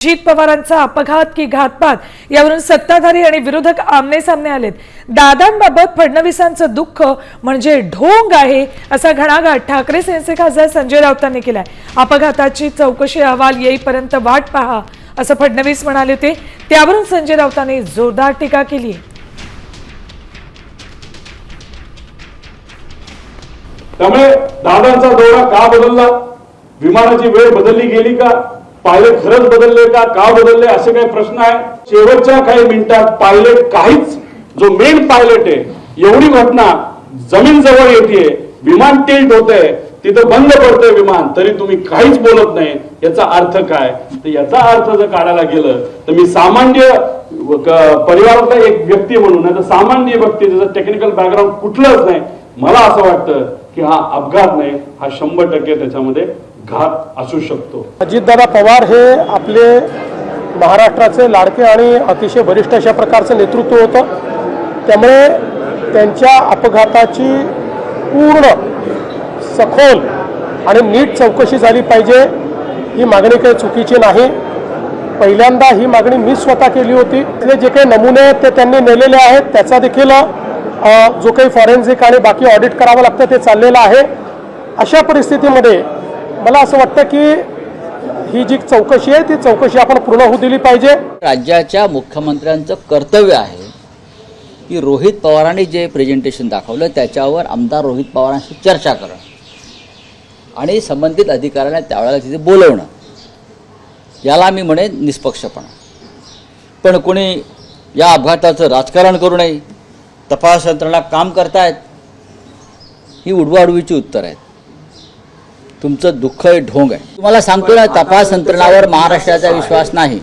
अजित पवारांचा अपघात की घातपात यावरून सत्ताधारी आणि विरोधक आमने सामने आलेत. दादांबाबत फडणवीसांचं दुःख म्हणजे ढोंग आहे असा घणाघात ठाकरे सेनेचे खासदार संजय राऊतांनी केलाय. अपघाताची चौकशी अहवाल येईपर्यंत वाट पहा असं फडणवीस म्हणाले होते. त्यावरून संजय राऊतांनी जोरदार टीका केली त्यामुळे दादांचा दौरा का बदलला? विमानाची वेळ बदलली गेली का? पायलट खरंच बदलले का का बदलले असे काही प्रश्न आहे शेवटच्या काही मिनिटात पायलट काहीच जो मेन पायलट आहे एवढी घटना जमीन जवळ येते विमान टिल्ट होतंय तिथं बंद पडतंय विमान तरी तुम्ही काहीच बोलत नाही. याचा अर्थ काय? तर याचा अर्थ जर काढायला गेलं तर मी सामान्य परिवारातला एक व्यक्ती म्हणून नाही तर सामान्य व्यक्ती त्याचा टेक्निकल बॅकग्राऊंड कुठलंच नाही मला असं वाटतं की हा अपघात नाही हा शंभर टक्के त्याच्यामध्ये घात असू शकतो. अजितदादा पवार हे आपले महाराष्ट्राचे लाडके आणि अतिशय वरिष्ठ अशा प्रकारचं नेतृत्व होतं. त्यामुळे त्यांच्या अपघाताची पूर्ण सखोल आणि नीट चौकशी झाली पाहिजे ही मागणी काही चुकीची नाही. पहिल्यांदा ही मागणी मी स्वतः केली होती. तिथले जे काही नमुने आहेत ते त्यांनी नेलेले आहेत. त्याचा देखील जो काही फॉरेन्सिक आणि बाकी ऑडिट करावं लागतं ते चाललेलं आहे. अशा परिस्थितीमध्ये मला असं वाटतं की ही जी चौकशी आहे ती चौकशी आपण पूर्ण होऊ दिली पाहिजे. राज्याच्या मुख्यमंत्र्यांचं कर्तव्य आहे की रोहित पवारांनी जे प्रेझेंटेशन दाखवलं त्याच्यावर आमदार रोहित पवारांशी चर्चा करणं आणि संबंधित अधिकाऱ्यांना त्यावेळेला तिथे बोलवणं. याला मी म्हणेन निष्पक्षपणा. पण कोणी या अपघाताचं राजकारण करू नये तपास यंत्रणा काम करतायत ही उडवाउडवीची उत्तर आहेत. तुमचं दुःख हे ढोंग आहे. तुम्हाला सांगतो ना तपास यंत्रणावर महाराष्ट्राचा विश्वास नाही.